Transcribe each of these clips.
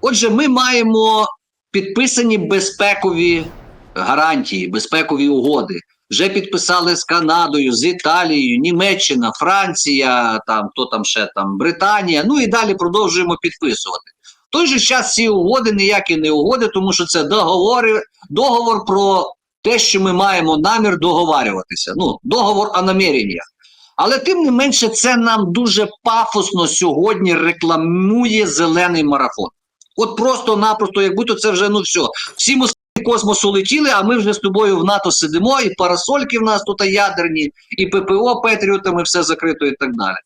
Отже, ми маємо підписані безпекові гарантії, безпекові угоди. Вже підписали з Канадою, з Італією, Німеччина, Франція, там хто там ще там Британія. Ну і далі продовжуємо підписувати. В той же час ці угоди ніякі не угоди, тому що це договори, договор про те, що ми маємо намір договарюватися. Ну, договор о наміреннях. Але тим не менше, це нам дуже пафосно сьогодні рекламує зелений марафон. От просто-напросто, як будто це вже ну все. Всі москалі космосу летіли, а ми вже з тобою в НАТО сидимо, і парасольки в нас тут ядерні, і ППО Петріотами все закрито і так далі.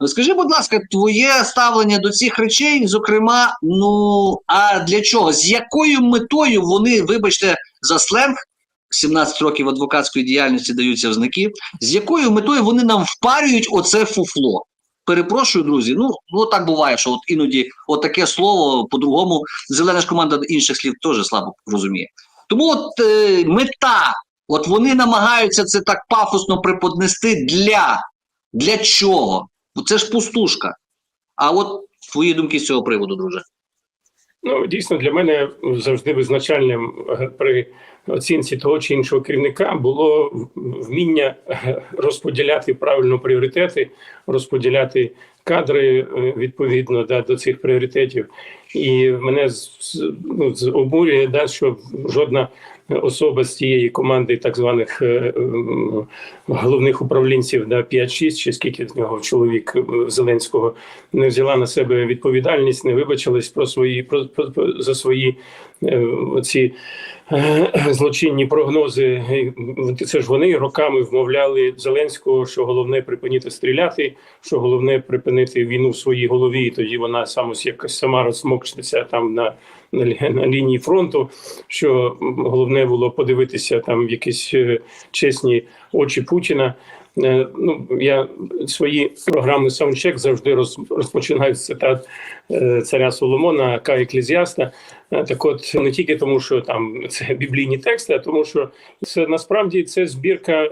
Ну, Скажи, будь ласка, твоє ставлення до цих речей, зокрема, ну а для чого? З якою метою вони, вибачте, за сленг 17 років адвокатської діяльності даються в знаки, з якою метою вони нам впарюють оце фуфло? Перепрошую, друзі. Ну, ну так буває, що от іноді от таке слово по-другому зелена ж команда інших слів теж слабо розуміє. Тому от е, мета, от вони намагаються це так пафосно преподнести для, для чого? Це ж пустушка. А от твої думки з цього приводу, друже. Ну, дійсно, для мене завжди визначальним е, при оцінці того чи іншого керівника було вміння розподіляти правильно пріоритети, розподіляти кадри е, відповідно да, до цих пріоритетів. І мене з- ну, з- обурює, да, що жодна особа з цієї команди так званих е, головних управлінців да, 5-6, чи скільки з нього чоловік е, Зеленського не взяла на себе відповідальність, не вибачилась про свої про, про, про- за свої е, оці злочинні прогнози. Це ж вони роками вмовляли Зеленського, що головне припинити стріляти, що головне припинити війну в своїй голові, і тоді вона сам якось сама розмокшиться там на, на, лінії фронту. Що головне було подивитися там в якісь е, чесні очі Путіна. Е, Ну, я свої програми Саундчек завжди роз, розпочинаю з цитат е, царя Соломона, Ка Еклезіаста. Так от не тільки тому, що там це біблійні тексти, а тому, що це насправді це збірка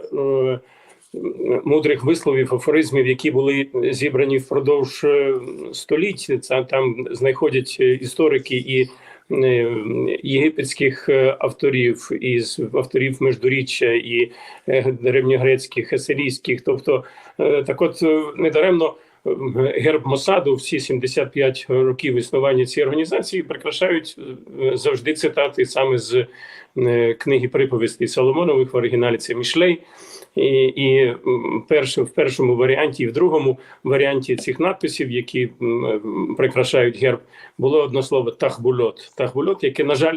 мудрих висловів, афоризмів, які були зібрані впродовж століть. Це там знаходять історики і єгипетських е, авторів, із авторів Междуріччя і е, древньогрецьких, есерійських. Тобто, е, так от е, недаремно е, герб Мосаду всі 75 років існування цієї організації прикрашають е, завжди цитати саме з е, книги приповістей Соломонових в оригіналі це Мішлей. І, і першим в першому варіанті, і в другому варіанті цих надписів, які прикрашають герб, було одно слово тахбульот. Тахбульот, яке, на жаль,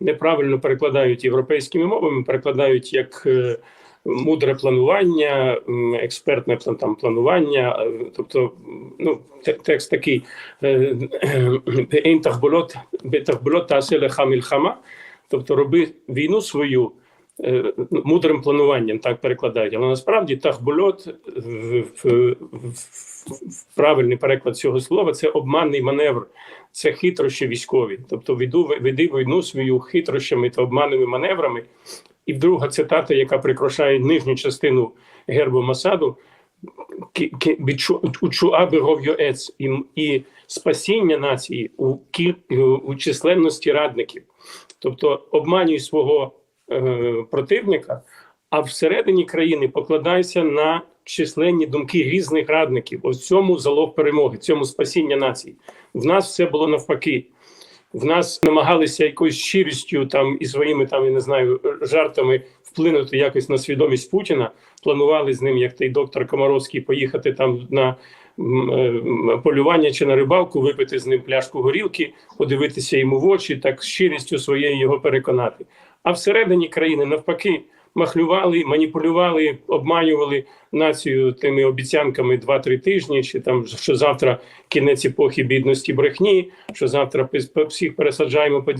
неправильно перекладають європейськими мовами, перекладають як е, мудре планування, експертне там планування. е, Тобто, ну текст такий е, «Ейн тахбульот, бе тахбульот тасе леха мільхама», тобто роби війну свою мудрим плануванням, так перекладають. Але насправді в, в правильний переклад цього слова це обманний маневр, це хитрощі військові. Тобто веду, веди війну свою хитрощами та обманними маневрами. І друга цитата, яка прикрашає нижню частину гербу Масаду, «Кі- кі- «Бічу- учуа бегов йоец» і, спасіння нації у численності радників. Тобто обманюй свого е, противника, а всередині країни покладайся на численні думки різних радників. Ось цьому залог перемоги, цьому спасіння нації. В нас все було навпаки. В нас намагалися якоюсь щирістю там і своїми там я не знаю жартами вплинути якось на свідомість Путіна. Планували з ним, як той доктор Комаровський, поїхати там на е, полювання чи на рибалку, випити з ним пляшку горілки, подивитися йому в очі, так щирістю своєю його переконати. А всередині країни навпаки махлювали, маніпулювали, обманювали націю тими обіцянками 2-3 тижні, чи там що завтра кінець епохи бідності брехні, що завтра всіх пересаджаємо по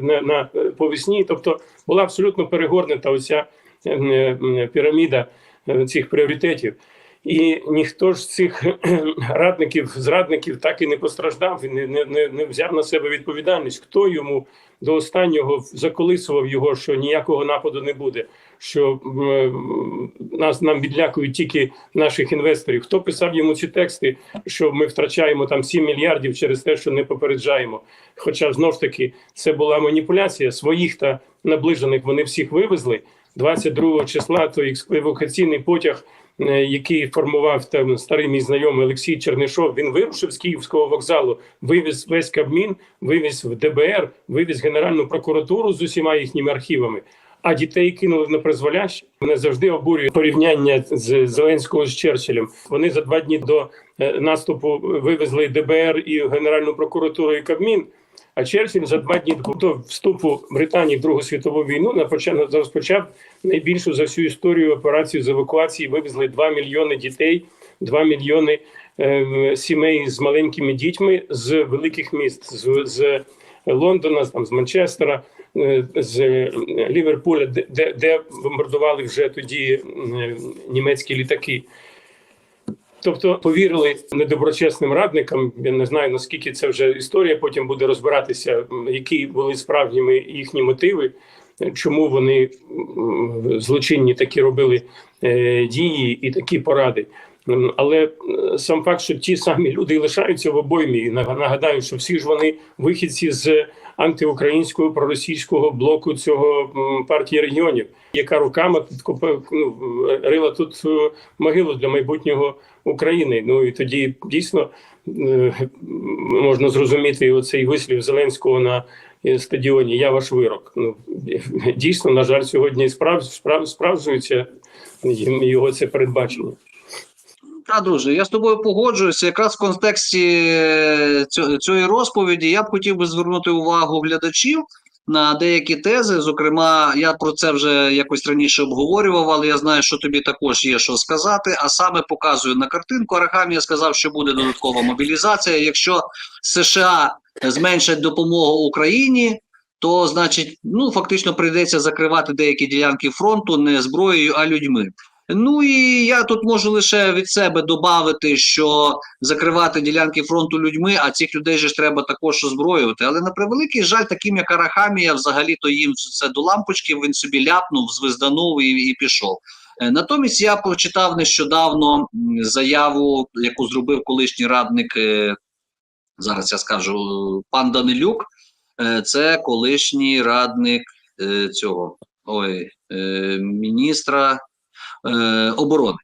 на, на е, по весні. Тобто була абсолютно перегорнута оця е, піраміда е, цих пріоритетів. І ніхто ж з цих радників, зрадників так і не постраждав, і не, не, не взяв на себе відповідальність. Хто йому до останнього заколисував його, що ніякого нападу не буде, що нас нам відлякують тільки наших інвесторів. Хто писав йому ці тексти, що ми втрачаємо там 7 мільярдів через те, що не попереджаємо? Хоча знов ж таки це була маніпуляція своїх та наближених. Вони всіх вивезли 22 числа. Той евакуаційний потяг. Е, Який формував там старий мій знайомий Олексій Чернишов, він вирушив з Київського вокзалу, вивіз весь Кабмін, вивіз в ДБР, вивіз Генеральну прокуратуру з усіма їхніми архівами. А дітей кинули на призволяще. Мене завжди обурює порівняння з Зеленського з Черчиллем. Вони за два дні до е, наступу вивезли ДБР і Генеральну прокуратуру і Кабмін. А Черчилль за два дні до вступу Британії в Другу світову війну напочав розпочав найбільшу за всю історію операцію з евакуації. Вивезли 2 мільйони дітей, 2 мільйони е, сімей з маленькими дітьми з великих міст, з, з Лондона, там з Манчестера, е, з Ліверпуля, де, де, де бомбардували вже тоді е, німецькі літаки. Тобто повірили недоброчесним радникам. Я не знаю наскільки це вже історія. Потім буде розбиратися, які були справжніми їхні мотиви, е, чому вони злочинні такі робили е, дії і такі поради. Але е, сам факт, що ті самі люди лишаються в обоймі. І нага- нагадаю, що всі ж вони вихідці з антиукраїнського проросійського блоку цього партії регіонів, яка руками підкопав ну, рила тут е, могилу для майбутнього України. Ну і тоді дійсно е, можна зрозуміти оцей вислів Зеленського на е, стадіоні. Я ваш вирок. Ну дійсно, на жаль, сьогодні справ, справ, справджується його це передбачення. Та, друже, я з тобою погоджуюся. Якраз в контексті е, цьо- цієї розповіді я б хотів би звернути увагу глядачів на деякі тези. Зокрема, я про це вже якось раніше обговорював, але я знаю, що тобі також є що сказати. А саме показую на картинку. Арахамія сказав, що буде додаткова мобілізація. Якщо США зменшать допомогу Україні. То значить, ну фактично прийдеться закривати деякі ділянки фронту не зброєю, а людьми. Ну і я тут можу лише від себе додати, що закривати ділянки фронту людьми, а цих людей ж треба також озброювати. Але на превеликий жаль, таким як Арахамія, взагалі то їм це до лампочки, він собі ляпнув, звизданув і, і пішов. Е, Натомість я прочитав нещодавно заяву, яку зробив колишній радник. е, Зараз я скажу пан Данилюк. Е, Це колишній радник цього ой, міністра е, оборони.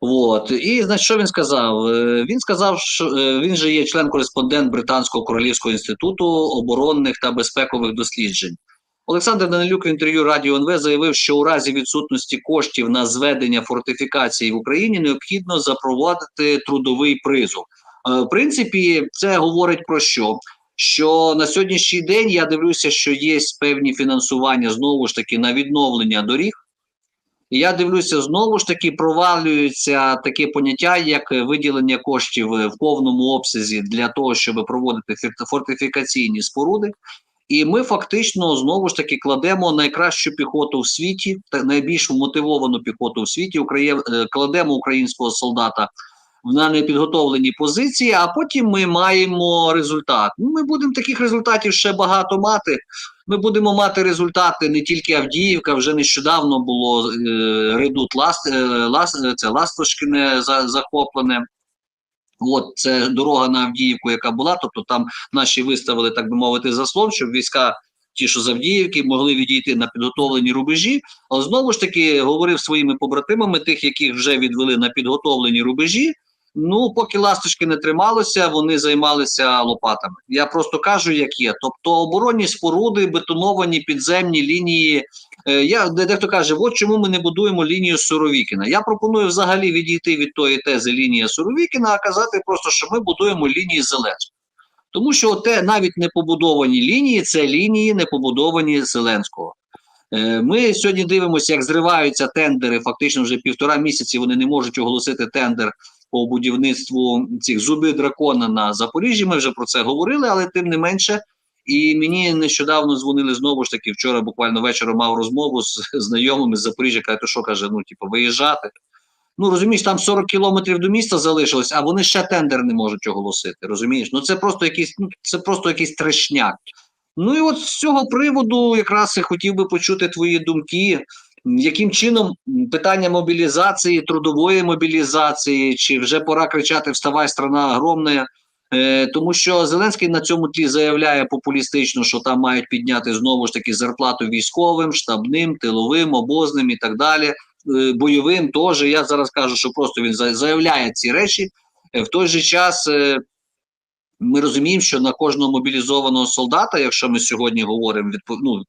От. І значить, що він сказав? Е, Він сказав, що е, він же є член-кореспондент Британського королівського інституту оборонних та безпекових досліджень. Олександр Данилюк в інтерв'ю Радіо НВ заявив, що у разі відсутності коштів на зведення фортифікацій в Україні необхідно запровадити трудовий призов. Е, В принципі, це говорить про що? Що на сьогоднішній день я дивлюся, що є певні фінансування знову ж таки на відновлення доріг. І я дивлюся, знову ж таки провалюється таке поняття, як виділення коштів в повному обсязі для того, щоб проводити фортифікаційні споруди. І ми фактично знову ж таки кладемо найкращу піхоту в світі, найбільш мотивовану піхоту в світі. Україє, е, кладемо українського солдата на непідготовлені позиції, а потім ми маємо результат. Ну, ми будемо таких результатів ще багато мати. Ми будемо мати результати не тільки Авдіївка, вже нещодавно було е, редут Ласт, е, Лас, е, це Ластошкине за, захоплене. От це дорога на Авдіївку, яка була. Тобто там наші виставили, так би мовити, заслон, щоб війська, ті, що з Авдіївки, могли відійти на підготовлені рубежі. Але знову ж таки говорив своїми побратимами, тих, яких вже відвели на підготовлені рубежі. Ну, поки ласточки не трималося, вони займалися лопатами. Я просто кажу, як є. Тобто оборонні споруди, бетоновані підземні лінії. Е, я дехто каже, от чому ми не будуємо лінію Суровікіна. Я пропоную взагалі відійти від тої тези лінії Суровікіна, а казати просто, що ми будуємо лінії Зеленського. Тому що те навіть не побудовані лінії, це лінії не побудовані Зеленського. Е, Ми сьогодні дивимося, як зриваються тендери. Фактично, вже півтора місяці вони не можуть оголосити тендер по будівництву цих зуби дракона на Запоріжжі. Ми вже про це говорили, але тим не менше. І мені нещодавно дзвонили знову ж таки. Вчора буквально вечором мав розмову з знайомими з Запоріжжя. Каже, «То що каже, ну типу, виїжджати. Ну розумієш, там 40 кілометрів до міста залишилось, а вони ще тендер не можуть оголосити. Розумієш? Ну це просто якийсь, ну це просто якийсь трешняк. Ну і от з цього приводу якраз і хотів би почути твої думки. Яким чином питання мобілізації, трудової мобілізації, чи вже пора кричати Вставай, страна огромна, Е, тому що Зеленський на цьому тлі заявляє популістично, що там мають підняти знову ж таки зарплату військовим, штабним, тиловим, обозним і так далі. Е, бойовим теж. Я зараз кажу, що просто він заявляє ці речі. Е, В той же час ми розуміємо, що на кожного мобілізованого солдата, якщо ми сьогодні говоримо відпо- ну,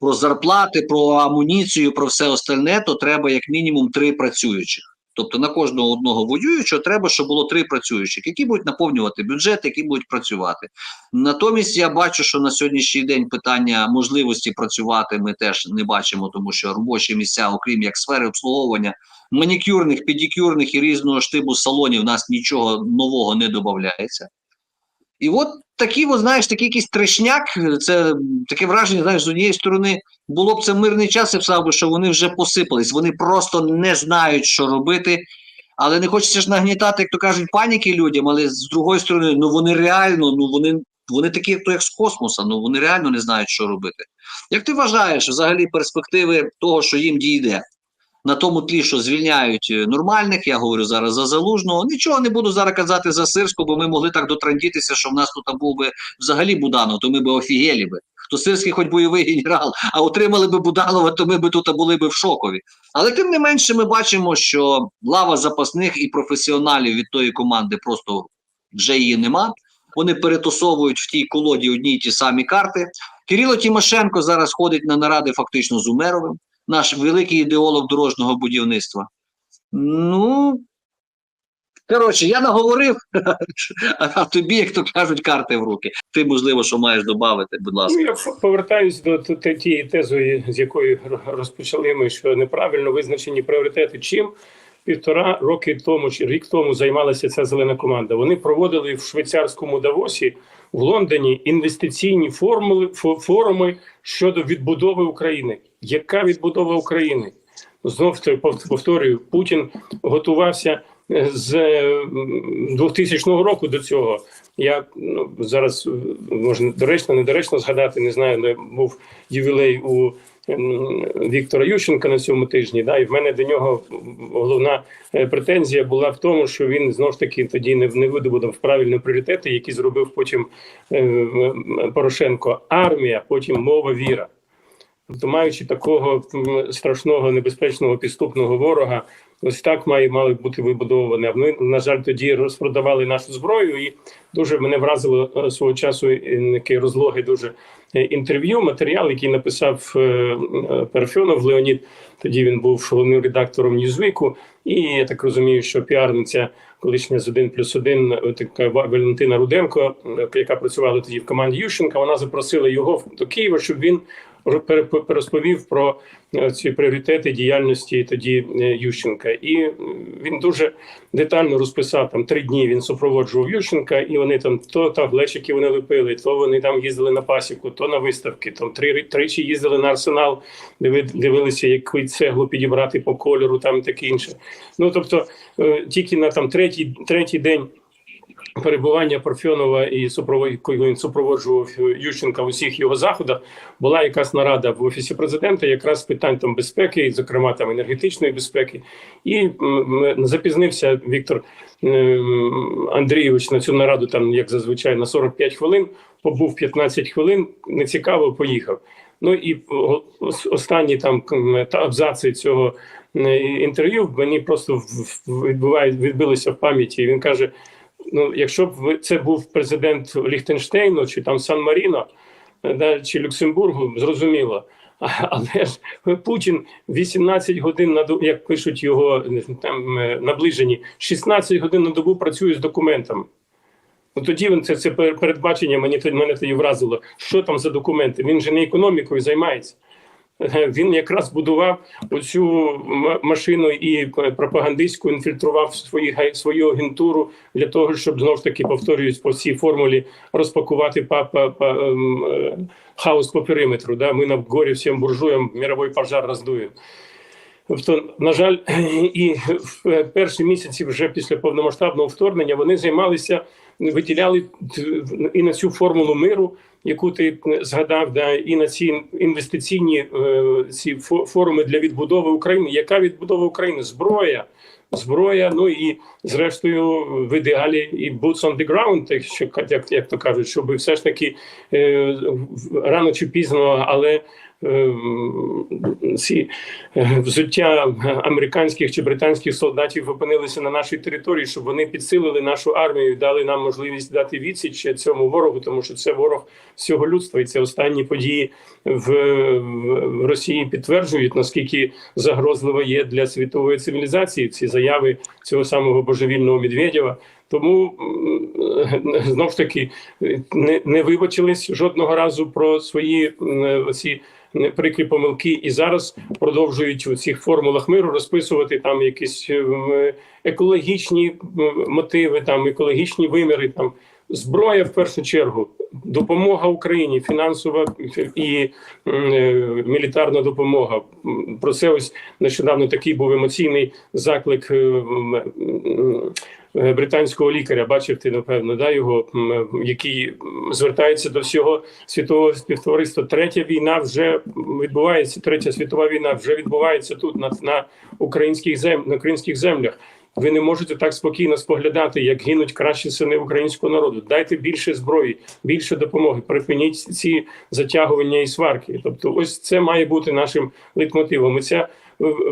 про зарплати, про амуніцію, про все остальне, то треба як мінімум три працюючих. Тобто на кожного одного воюючого треба, щоб було три працюючих, які будуть наповнювати бюджет, які будуть працювати. Натомість я бачу, що на сьогоднішній день питання можливості працювати ми теж не бачимо, тому що робочі місця, окрім як сфери обслуговування, манікюрних, педикюрних і різного штибу салонів, у нас нічого нового не додається. І от такий, от, знаєш, такий якийсь трешняк, це таке враження, знаєш, з однієї сторони, було б це мирний час, сказав би, що вони вже посипались, вони просто не знають, що робити. Але не хочеться ж нагнітати, як то кажуть, паніки людям, але з другої сторони, ну вони реально, ну вони, вони такі, як то як з космоса, ну вони реально не знають, що робити. Як ти вважаєш взагалі перспективи того, що їм дійде? На тому тлі, що звільняють е, нормальних, я говорю зараз за залужного. Нічого не буду зараз казати за Сирську, бо ми могли так дотрандітися, що в нас тут був би взагалі Буданов, то ми би офігелі би. То Сирський хоч бойовий генерал, а отримали би Буданова, то ми би тут були би в шокові. Але тим не менше, ми бачимо, що лава запасних і професіоналів від тої команди просто вже її нема. Вони перетасовують в тій колоді одні й ті самі карти. Кирило Тимошенко зараз ходить на наради фактично з Умеровим, наш великий ідеолог дорожнього будівництва. Ну, коротше, я наговорив, а тобі, як то кажуть, карти в руки. Ти, можливо, що маєш додати, будь ласка. Ну, я повертаюсь до тієї тези, з якої розпочали ми, що неправильно визначені пріоритети. Чим півтора роки тому чи рік тому займалася ця зелена команда? Вони проводили в швейцарському Давосі в Лондоні інвестиційні формули форуми щодо відбудови України. Яка відбудова України? Знов повторюю, Путін готувався е, з е, 2000 року до цього. Я ну, зараз е, можна доречно, недоречно згадати, не знаю, де був ювілей у Віктора Ющенка на цьому тижні. Да, і в мене до нього головна е, претензія була в тому, що він знову ж таки тоді не, не видобудав правильні пріоритети, які зробив потім е, Порошенко. Армія, потім мова, віра. Тобто, маючи такого страшного небезпечного підступного ворога, ось так має мали бути вибудовані. А ми, на жаль, тоді розпродавали нашу зброю, і дуже мене вразило е, свого часу е, розлоги дуже інтерв'ю, матеріал, який написав е, е, Парфьонов Леонід. Тоді він був головним редактором Ньюзвіку. І я так розумію, що піарниця колишня з 1 плюс 1, така Ва- Валентина Руденко, е, яка працювала тоді в команді Ющенка, вона запросила його до Києва, щоб він ро- пере- перерозповів про е, ці пріоритети діяльності тоді е, Ющенка. І він дуже детально розписав там три дні. Він супроводжував Ющенка, і вони там то там глечики вони лепили, то вони там їздили на пасіку, то на виставки. Там три тричі їздили на арсенал, диви- дивилися, яку цеглу підібрати по кольору, там таке інше. Ну тобто, е, тільки на там третій, третій день. Перебування Парфьонова і коли він супроводжував Ющенка в усіх його заходах, була якась нарада в офісі президента, якраз питань там безпеки, зокрема там енергетичної безпеки. І запізнився Віктор ем, Андрійович на цю нараду, там як зазвичай, на 45 хвилин, побув 15 хвилин, нецікаво, поїхав. Ну і останні там абзаци цього е, інтерв'ю мені просто відбувають відбилися в пам'яті. Він каже: ну, якщо б це був президент Ліхтенштейну чи там Сан-Маріно, е, да, чи Люксембургу, зрозуміло. Але ж Путін 18 годин на добу, як пишуть його там е, наближені, 16 годин на добу працює з документами. Ну тоді він це, це пер- передбачення мені мене тоді вразило. Що там за документи? Він же не економікою займається. Він якраз будував оцю машину і пропагандистську інфільтрував свої свою агентуру для того, щоб знову ж таки повторююсь по цій формулі розпакувати па, па, ем, е, хаос по периметру. Да? Ми на горі всім буржуям мировий пожар роздуємо. Тобто, на жаль, і в перші місяці вже після повномасштабного вторгнення вони займалися, виділяли і на цю формулу миру, яку ти згадав, да, і на ці інвестиційні е, ці форуми для відбудови України. Яка відбудова України? Зброя. Зброя, ну і зрештою в ідеалі і boots on the ground, так що як, як то кажуть, щоб все ж таки е, рано чи пізно, але е, ці е, взуття американських чи британських солдатів опинилися на нашій території, щоб вони підсилили нашу армію, і дали нам можливість дати відсіч цьому ворогу, тому що це ворог всього людства, і це останні події в, в Росії підтверджують наскільки загрозливо є для світової цивілізації ці заяви цього самого божевільного Медведєва. Тому знов ж таки не, не вибачились жодного разу про свої м, ці прикрі помилки, і зараз продовжують у цих формулах миру розписувати там якісь екологічні мотиви, там екологічні виміри, там зброя в першу чергу, допомога Україні, фінансова і е, мілітарна допомога. Про це ось нещодавно такий був емоційний заклик. Е, е, Британського лікаря бачив ти напевно, да його м, який звертається до всього світового співтовариства. Третя війна вже відбувається. Третя світова війна вже відбувається тут, на, на українських зем на українських землях. Ви не можете так спокійно споглядати, як гинуть кращі сини українського народу. Дайте більше зброї, більше допомоги. Припиніть ці затягування і сварки. Тобто, ось це має бути нашим лейтмотивом. І ця е,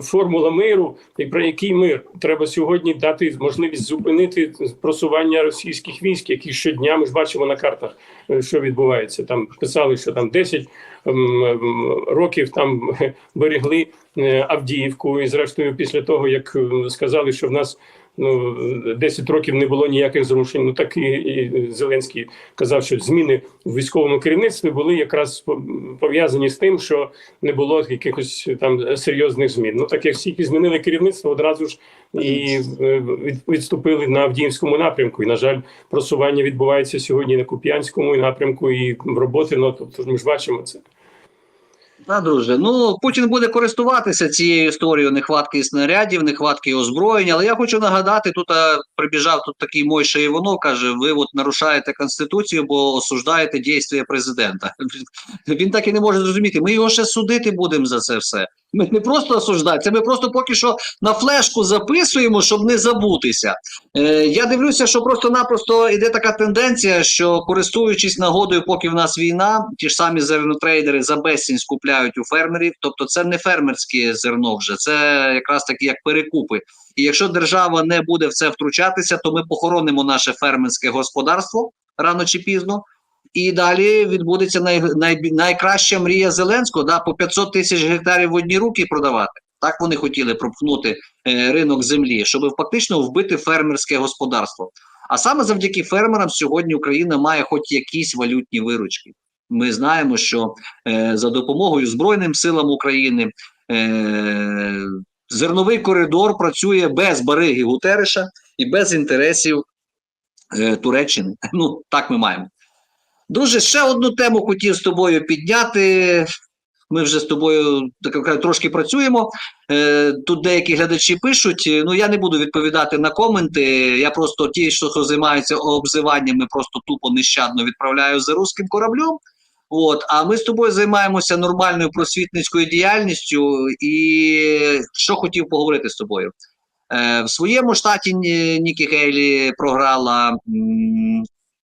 формула миру, і про який мир треба сьогодні дати можливість зупинити просування російських військ, які щодня ми ж бачимо на картах, е, що відбувається. Там писали, що там 10 ем, ем, років там берегли е, Авдіївку, і зрештою, після того як е, сказали, що в нас ну 10 років не було ніяких зрушень. Ну так і, і Зеленський казав, що зміни в військовому керівництві були якраз по- пов'язані з тим, що не було якихось там серйозних змін. Ну так як всі змінили керівництво, одразу ж і е, відступили на Авдіївському напрямку. І на жаль, просування відбувається сьогодні на Куп'янському напрямку і в Роботино. Тобто ми ж бачимо це. Да, друже. Ну Путін буде користуватися цією історією нехватки снарядів, нехватки озброєння. Але я хочу нагадати: тут а, прибіжав тут такий Мойша Іванов, каже: ви от нарушаєте конституцію, бо осуждаєте дії президента. Він так і не може зрозуміти. Ми його ще судити будемо за це все. Ми не просто осуждаємо, це ми просто поки що на флешку записуємо, щоб не забутися. Е, я дивлюся, що просто-напросто йде така тенденція, що користуючись нагодою, поки в нас війна, ті ж самі зернотрейдери за безцінь скупляють у фермерів. Тобто, це не фермерське зерно вже, це якраз такі як перекупи. І якщо держава не буде в це втручатися, то ми похоронимо наше фермерське господарство рано чи пізно. І далі відбудеться най, най, найкраща мрія Зеленського, да, по 500 тисяч гектарів в одні руки продавати. Так вони хотіли пропхнути е, ринок землі, щоб фактично вбити фермерське господарство. А саме завдяки фермерам сьогодні Україна має хоч якісь валютні виручки. Ми знаємо, що е, за допомогою Збройним силам України е, зерновий коридор працює без бариги Гутереша і без інтересів е, Туреччини. Ну так ми маємо. Друже, ще одну тему хотів з тобою підняти. Ми вже з тобою так трошки працюємо. Е, тут деякі глядачі пишуть. Ну я не буду відповідати на коменти. Я просто ті, що займаються обзиваннями, просто тупо нещадно відправляю за руським кораблем. От, а ми з тобою займаємося нормальною просвітницькою діяльністю. І що хотів поговорити з тобою? Е, в своєму штаті Нікі Гейлі програла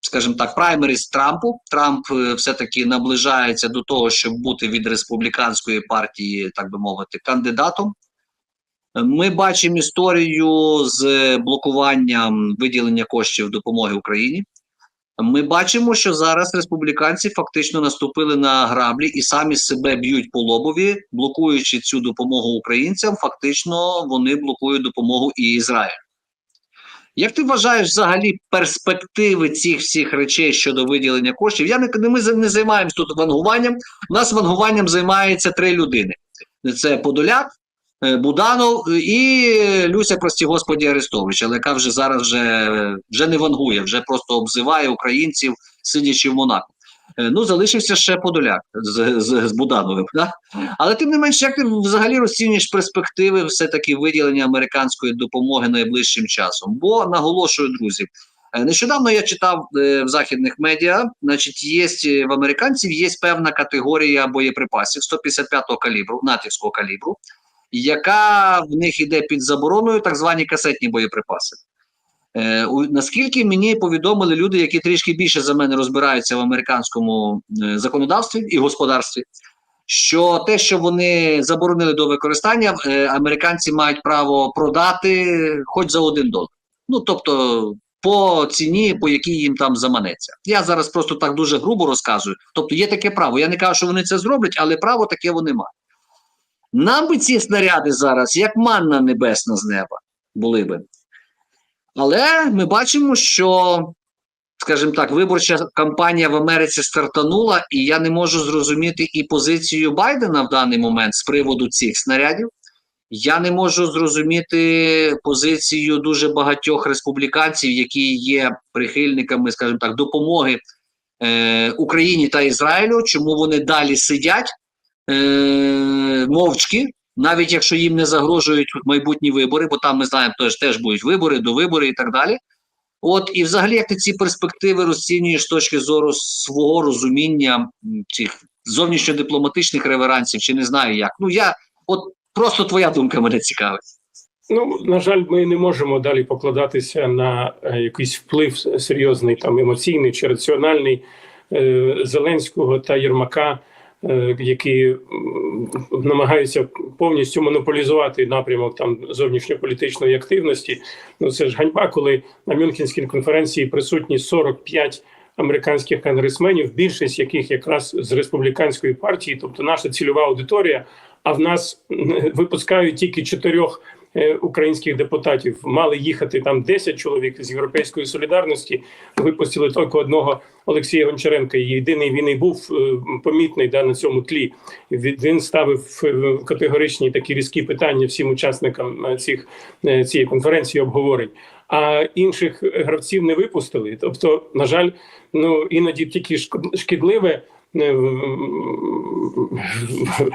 скажімо так, праймеріс Трампу. Трамп е, все-таки наближається до того, щоб бути від республіканської партії, так би мовити, кандидатом. Ми бачимо історію з блокуванням виділення коштів допомоги Україні. Ми бачимо, що зараз республіканці фактично наступили на граблі і самі себе б'ють по лобові, блокуючи цю допомогу українцям. Фактично вони блокують допомогу і Ізраїлю. Як ти вважаєш взагалі перспективи цих всіх речей щодо виділення коштів? Я не, не ми не займаємось тут вангуванням. У нас вангуванням займається три людини: це Подоляк, е, Буданов е, і Люся, прості господі Арестович, але яка вже зараз вже, вже не вангує, вже просто обзиває українців, сидячи в Монако. Е, Ну, залишився ще Подоляк з, з, з Будановим. Да? Але тим не менш, як ти взагалі розцінюєш перспективи все-таки виділення американської допомоги найближчим часом? Бо наголошую, друзі, е, нещодавно я читав е, в західних медіа, значить, є в американців є певна категорія боєприпасів 155-го калібру, натівського калібру, яка в них іде під забороною, так звані касетні боєприпаси. Е, наскільки мені повідомили люди, які трішки більше за мене розбираються в американському е, законодавстві і господарстві, що те, що вони заборонили до використання, е, американці мають право продати хоч за один долар. Ну тобто по ціні, по якій їм там заманеться. Я зараз просто так дуже грубо розказую. Тобто є таке право. Я не кажу, що вони це зроблять, але право таке вони мають. Нам би ці снаряди зараз, як манна небесна з неба, були би. Але ми бачимо, що, скажімо так, виборча кампанія в Америці стартанула, і я не можу зрозуміти і позицію Байдена в даний момент з приводу цих снарядів. Я не можу зрозуміти позицію дуже багатьох республіканців, які є прихильниками, скажімо так, допомоги е, Україні та Ізраїлю, чому вони далі сидять? Е, мовчки, навіть якщо їм не загрожують майбутні вибори, бо там ми знаємо, теж, теж будуть вибори, до вибори і так далі. От і взагалі, як ти ці перспективи розцінюєш з точки зору свого розуміння цих зовнішньодипломатичних реверансів, чи не знаю як. Ну я от просто твоя думка мене цікавить. Ну, на жаль, ми не можемо далі покладатися на е, якийсь вплив серйозний, там емоційний чи раціональний е, Зеленського та Єрмака, які намагаються повністю монополізувати напрямок там зовнішньополітичної активності. Ну це ж ганьба, коли на Мюнхенській конференції присутні 45 американських конгресменів, більшість яких якраз з республіканської партії, тобто наша цільова аудиторія. А в нас випускають тільки чотирьох е, українських депутатів. Мали їхати там 10 чоловік з європейської солідарності. Випустили тільки одного Олексія Гончаренка. Єдиний він і був е, помітний да, на цьому тлі. Він ставив е, категоричні такі різкі питання всім учасникам е, цих е, цієї конференції обговорень. А інших гравців не випустили. Тобто, на жаль, ну іноді тільки шкідливе е,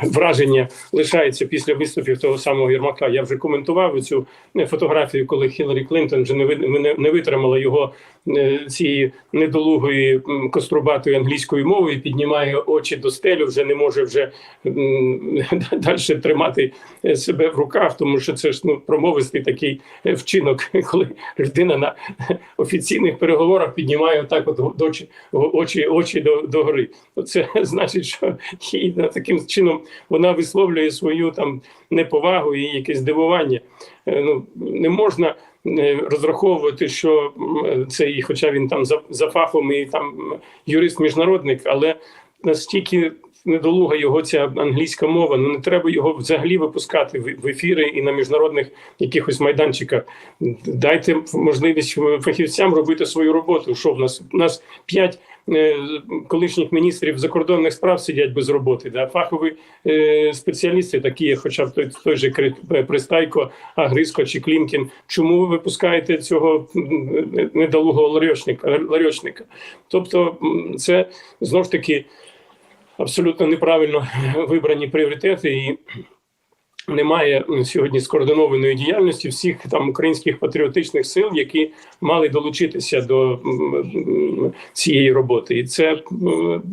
враження лишається після виступів того самого Єрмака. Я вже коментував цю фотографію, коли Хіларі Клинтон вже не ви- не, не витримала його е, цієї недолугої кострубатої англійської мови, піднімає очі до стелю, вже не може вже далі тримати е, себе в руках, тому що це ж ну промовистий такий е, вчинок, коли людина на офіційних переговорах піднімає так, от очі, очі, очі до, до гори. Це значить, що і таким чином вона висловлює свою там неповагу і якесь здивування. Е, Ну не можна е, розраховувати, що цей, хоча він там за, за фахом і там юрист-міжнародник, але настільки недолуга його ця англійська мова. Ну не треба його взагалі випускати в- ефіри і на міжнародних якихось майданчиках. Дайте можливість фахівцям робити свою роботу. Що в нас у нас п'ять е, колишніх міністрів закордонних справ сидять без роботи. Да? Фахові е, спеціалісти, такі хоча б той, той же Кри- Пристайко, Агриско чи Клімкін. Чому ви випускаєте цього м, недолугого ларьочника? Тобто, це знов ж таки абсолютно неправильно вибрані пріоритети і. Немає сьогодні скоординованої діяльності всіх там українських патріотичних сил, які мали долучитися до цієї роботи, і це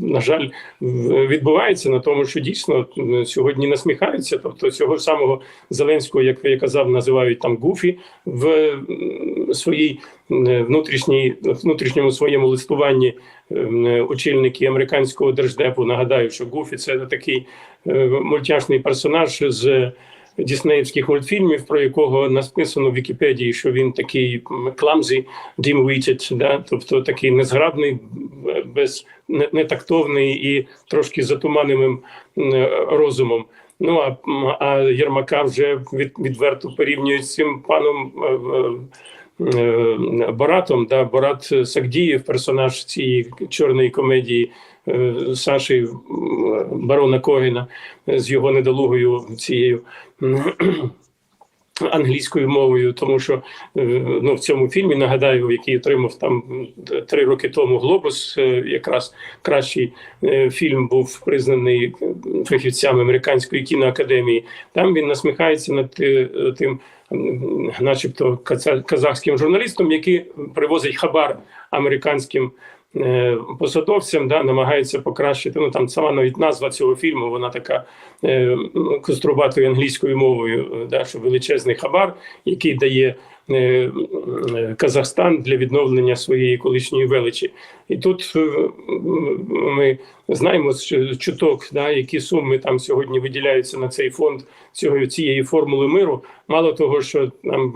на жаль відбувається на тому, що дійсно сьогодні насміхаються. Тобто цього самого Зеленського, як я казав, називають там Гуфі в своїй внутрішній внутрішньому своєму листуванні очільники американського держдепу. Нагадаю, що Гуфі це такий е, мультяшний персонаж з Діснеївських мультфільмів, про якого написано в Вікіпедії, що він такий dim-witted, да? тобто такий незграбний, без нетактовний і трошки затуманеним розумом. Ну а, а Єрмака вже від, відверто порівнюють з цим паном е, Боратом. Да? Борат Сагдієв, персонаж цієї чорної комедії е, Саші Барона Когена з його недолугою цією англійською мовою, тому що е, ну в цьому фільмі нагадаю, який отримав там три роки тому глобус, якраз кращий фільм був признаний фахівцями американської кіноакадемії. Там він насміхається над тим, начебто, каза- казахським журналістом, який привозить хабар американським. е, Посадовцям да намагається покращити. Ну там сама навіть назва цього фільму, вона така е, кострубатою англійською мовою, е, да, що величезний хабар, який дає Казахстан для відновлення своєї колишньої величі. І тут е, ми знаємо з чуток, да, які суми там сьогодні виділяються на цей фонд цього цієї формули миру. Мало того, що там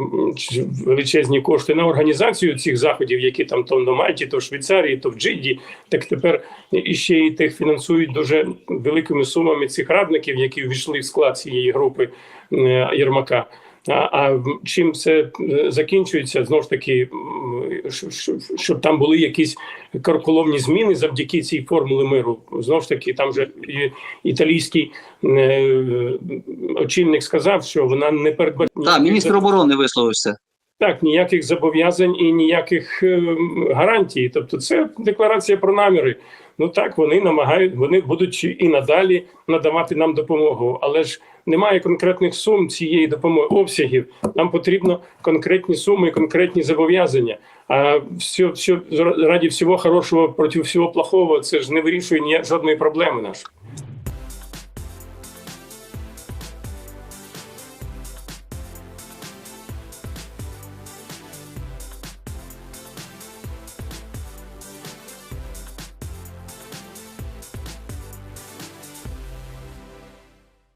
величезні кошти на організацію цих заходів, які там то на Мальті, то в Швейцарії, то в Джиді, так тепер іще і тих фінансують дуже великими сумами цих радників, які ввійшли в склад цієї групи е, Єрмака. А, чим це е, закінчується? Знову ж таки, щоб там були якісь карколомні зміни завдяки цій формулі миру. Знову ж таки, там же італійський е, очільник сказав, що вона не передбачає Так, міністр оборони висловився. так, ніяких зобов'язань і ніяких е, гарантій. Тобто, це декларація про наміри. Ну так, вони намагають, вони будуть і надалі надавати нам допомогу, але ж немає конкретних сум цієї допомоги обсягів. Нам потрібно конкретні суми, і конкретні зобов'язання. А все, все раді всього хорошого проти всього плохого, це ж не вирішує ні жодної проблеми нашої.